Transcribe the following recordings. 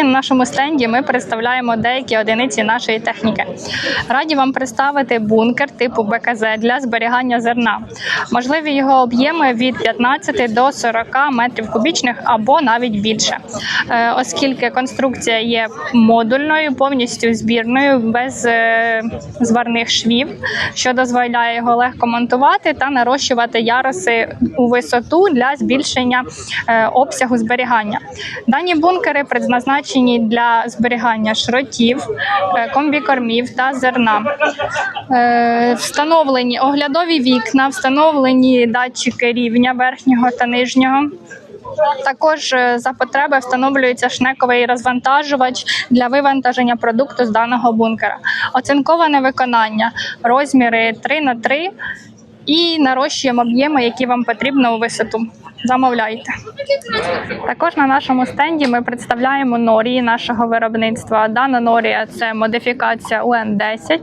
Сьогодні на нашому стенді ми представляємо деякі одиниці нашої техніки. Раді вам представити бункер типу БКЗ для зберігання зерна. Можливі його об'єми від 15 до 40 метрів кубічних або навіть більше, Е, оскільки конструкція є модульною, повністю збірною, без е, зварних швів, що дозволяє його легко монтувати та нарощувати яруси у висоту для збільшення е, обсягу зберігання. Дані бункери предназначені для зберігання шротів, е, комбікормів та зерна. Е, Встановлені оглядові вікна, встановлені датчики рівня верхнього та нижнього. Також е, за потреби встановлюється шнековий розвантажувач для вивантаження продукту з даного бункера. Оцинковане виконання, розміри 3 на 3 і нарощуємо об'єми, які вам потрібно у висоту. Замовляйте. Також на нашому стенді ми представляємо норії нашого виробництва. Дана норія це модифікація УН-10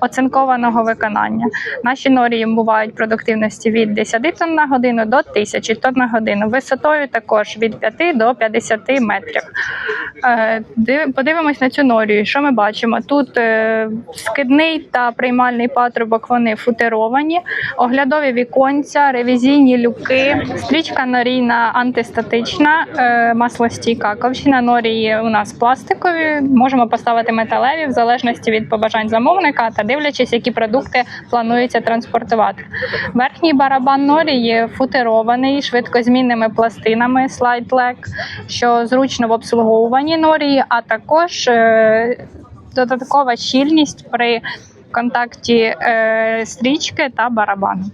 оцинкованого виконання. Наші норії бувають продуктивності від 10 тонн на годину до 1000 тонн на годину. Висотою також від 5 до 50 метрів. Е, див- Подивимось на цю норію. Що ми бачимо? Тут е, скидний та приймальний патрубок вони футеровані, оглядові віконця, ревізійні люки, стрічка норійна антистатична, е, маслостійка. Ковшина норії у нас пластикові. Можемо поставити металеві в залежності від побажань замовника та дивлячись, які продукти планується транспортувати. Верхній барабан норії футерований швидкозмінними пластинами Leg, що зручно в обслуговуванні норії, а також е, додаткова щільність при контакті е, стрічки та барабану.